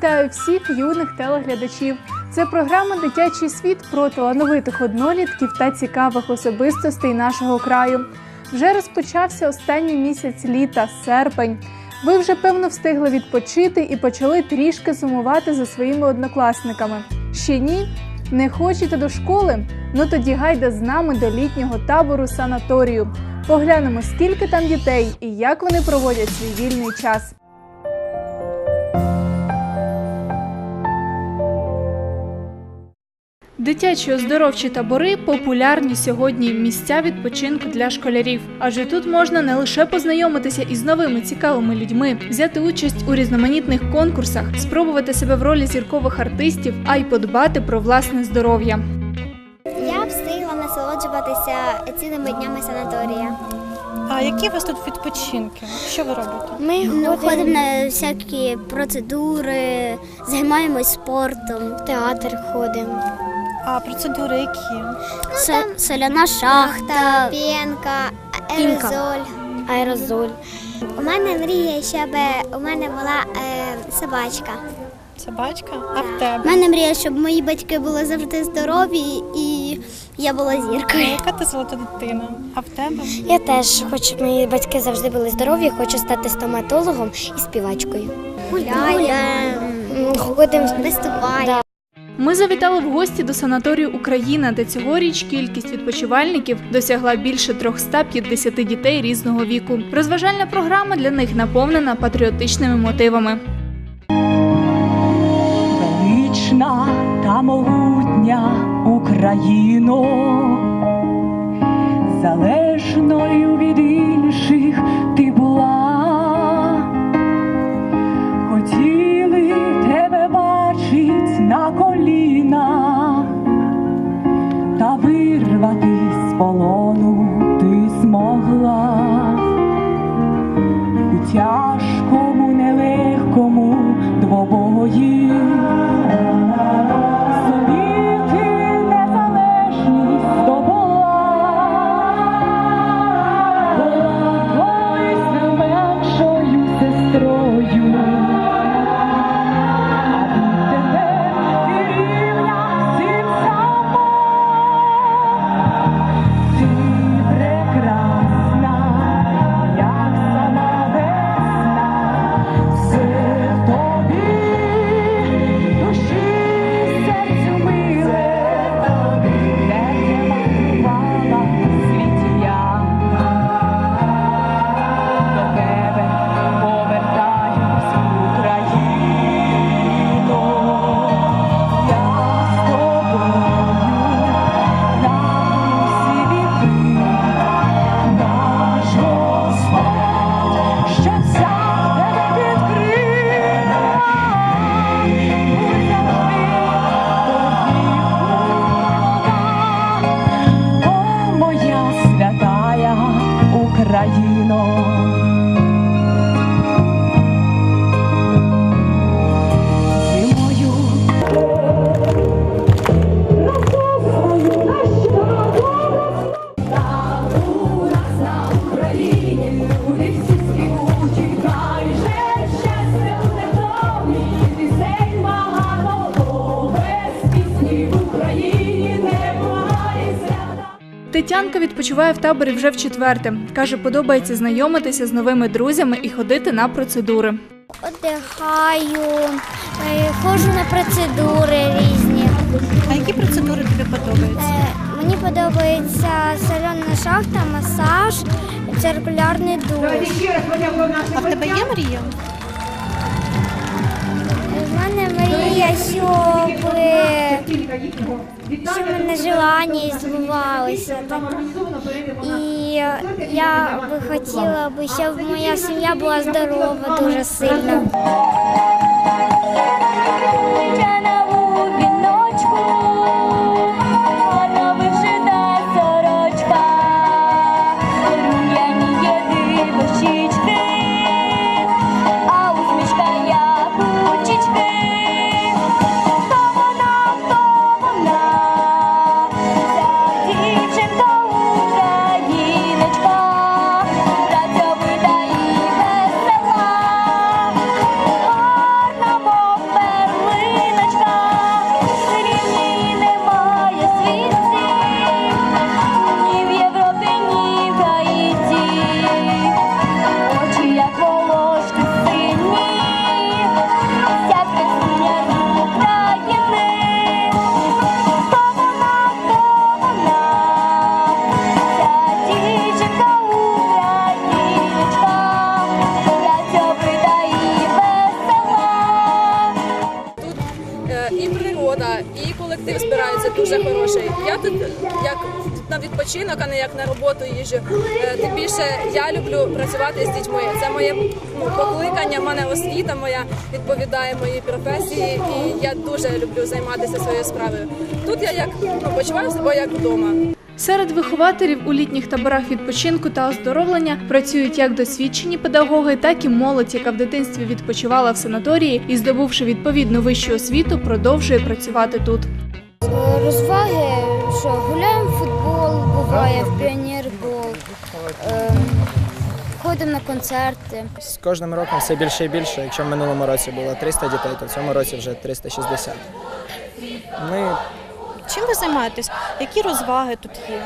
Вітаю всіх юних телеглядачів. Це програма Дитячий світ про талановитих однолітків та цікавих особистостей нашого краю. Вже розпочався останній місяць літа, серпень. Ви вже певно встигли відпочити і почали трішки сумувати за своїми однокласниками. Ще ні? Не хочете до школи? Ну тоді гайда з нами до літнього табору санаторію. Поглянемо, скільки там дітей і як вони проводять свій вільний час. Дитячі оздоровчі табори популярні сьогодні місця відпочинку для школярів. Адже тут можна не лише познайомитися із новими цікавими людьми, взяти участь у різноманітних конкурсах, спробувати себе в ролі зіркових артистів, а й подбати про власне здоров'я. Я встигла насолоджуватися цілими днями санаторія. А які у вас тут відпочинки? Що ви робите? Ми ходимо на всякі процедури, займаємось спортом, в театр ходимо. А процедури які? соляна шахта, п'янка, аерозоль. аерозоль. У мене мрія, щоб у мене була е, собачка. Собачка? А в У тебе? мене мрія, щоб мої батьки були завжди здорові і я була А зіркою. Яка ти золота дитина? А в тебе? Я теж хочу, щоб мої батьки завжди були здорові, хочу стати стоматологом і співачкою. Гуляємо, Ходимо виступаємо. Ми завітали в гості до санаторію Україна, де цьогоріч кількість відпочивальників досягла більше 350 дітей різного віку. Розважальна програма для них наповнена патріотичними мотивами. Велична та могутня Україно, залежною від інших вирвати з полону ти змогла у тяжкому, нелегкому двобої. Тетянка відпочиває в таборі вже в четверте. Каже, подобається знайомитися з новими друзями і ходити на процедури. Отдихаю, е, ходжу на процедури різні. А які процедури тобі подобаються? Е, Мені подобається соляна шахта, масаж, циркулярний душ. А в тебе є мрія? Мене мрія, щоб, щоб мене желання збувалися. І я би хотіла, щоб моя сім'я була здорова дуже сильно. Дуже хороший. Я тут як на відпочинок, а не як на роботу їжджу. Е, Тим більше я люблю працювати з дітьми. Це моє ну, покликання, мене освіта моя відповідає моїй професії, і я дуже люблю займатися своєю справою. Тут я як ну, почуваю себе як вдома. Серед вихователів у літніх таборах відпочинку та оздоровлення працюють як досвідчені педагоги, так і молодь, яка в дитинстві відпочивала в санаторії і, здобувши відповідну вищу освіту, продовжує працювати тут. Розваги, що гуляємо в футбол, буває, в піонербол, е, ходимо на концерти. З кожним роком все більше і більше. Якщо в минулому році було 300 дітей, то в цьому році вже 360. Ми, Чим ви займаєтесь? Які розваги тут є?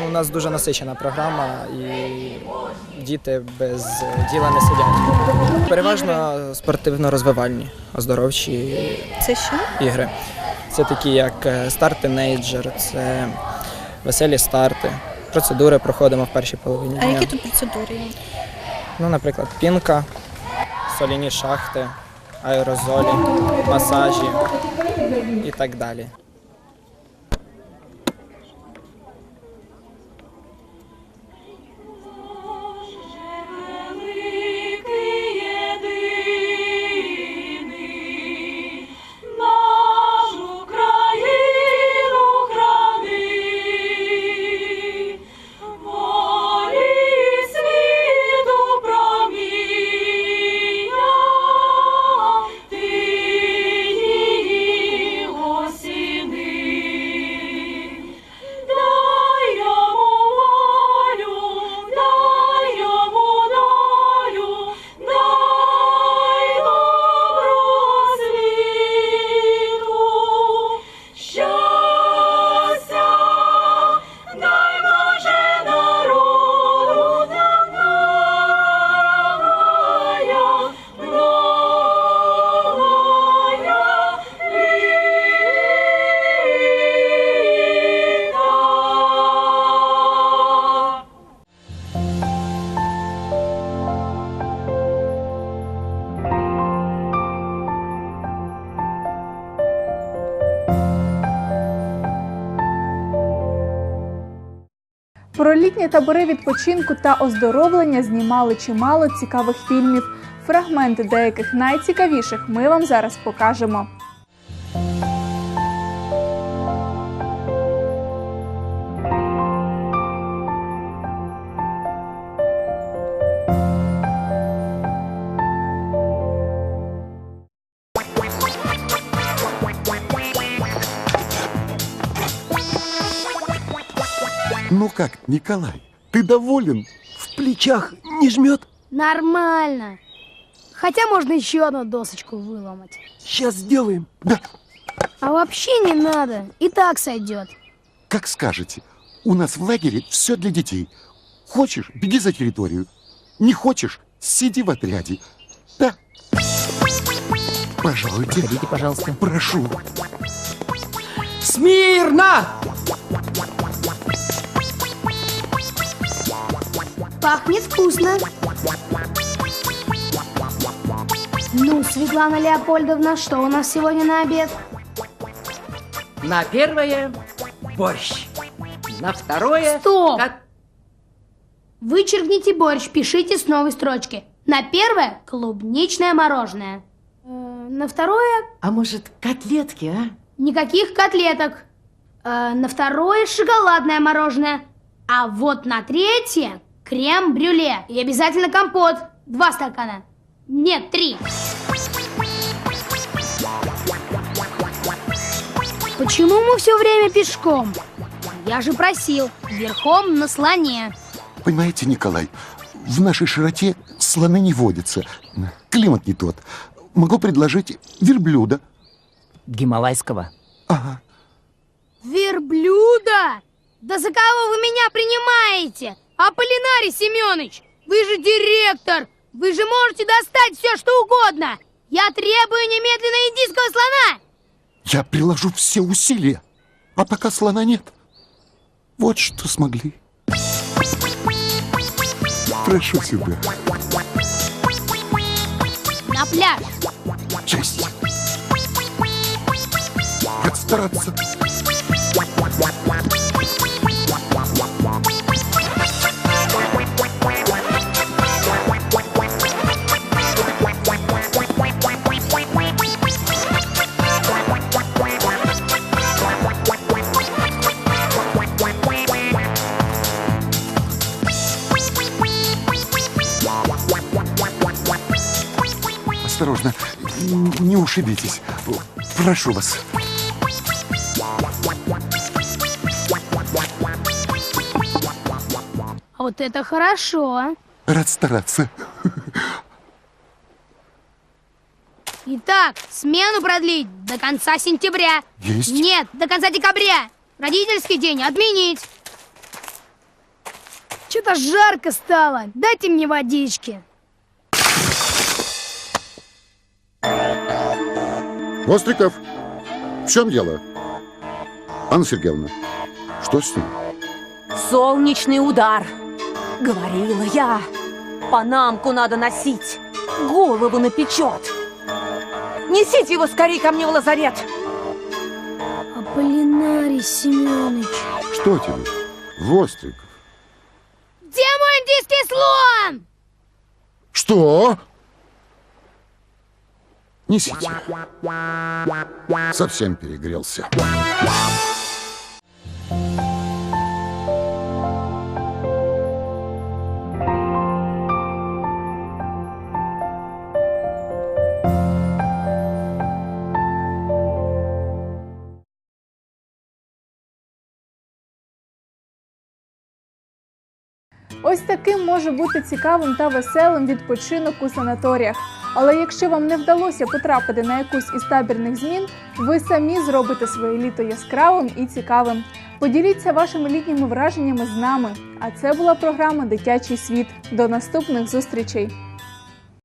ну, у нас дуже насичена програма, і діти без діла не сидять. Переважно спортивно-розвивальні, оздоровчі Це що? ігри. Це такі, як е, старт-тенейджер, це веселі старти. Процедури проходимо в першій половині. А які тут процедури? є? Ну, наприклад, пінка, соляні шахти, аерозолі, масажі і так далі. Про літні табори відпочинку та оздоровлення знімали чимало цікавих фільмів. Фрагменти деяких найцікавіших ми вам зараз покажемо. Как, Николай, ты доволен? В плечах не жмет? Нормально. Хотя можно еще одну досочку выломать. Сейчас сделаем. Да, А вообще не надо. И так сойдет. как скажете. У нас в лагере все для детей. Хочешь, беги за территорию. Не хочешь, сиди в отряде. Да. Пожалуйте. Ходите, пожалуйста. Прошу. Смирно! Пахнет вкусно. Ну, Светлана Леопольдовна, что у нас сегодня на обед? На первое борщ. На второе... Стоп! кот- Вычеркните борщ, пишите с новой строчки. На первое – клубничное мороженое. Э, на второе А может, котлетки, а? – никаких котлеток. Э, на второе – шоколадное мороженое. А вот на третье – крем-брюле. И обязательно компот. Два стакана. Нет, три. Почему мы все время пешком? Я же просил, верхом на слоне. Понимаете, Николай, в нашей широте слоны не водятся. Климат не тот. Могу предложить верблюда. Гималайского. Ага. Верблюда? Да за кого вы меня принимаете? Аполлинарий Семенович, вы же директор. Вы же можете достать все, что угодно. Я требую немедленно индийского слона. Я приложу все усилия. А пока слона нет. Вот что смогли. Прошу сюда. На пляж. Честь. Отстань. Не ушибитесь. Прошу вас. Вот это хорошо. Рад стараться. Итак, смену продлить до конца сентября. Есть. Нет, до конца декабря. Родительский день отменить. Что-то жарко стало. Дайте мне водички. Востриков, в чем дело? Анна Сергеевна, что с ним? Солнечный удар. Говорила я. Панамку надо носить. Голову напечет. Несите его скорее ко мне в лазарет. Аполлинарий Семенович. Что тебе? Востриков. Где мой индийский слон? Что? Несите. Совсем перегрелся. Ось таким може бути цікавим та веселим відпочинок у санаторіях. Але якщо вам не вдалося потрапити на якусь із табірних змін, ви самі зробите своє літо яскравим і цікавим. Поділіться вашими літніми враженнями з нами. А це була програма Дитячий світ. До наступних зустрічей!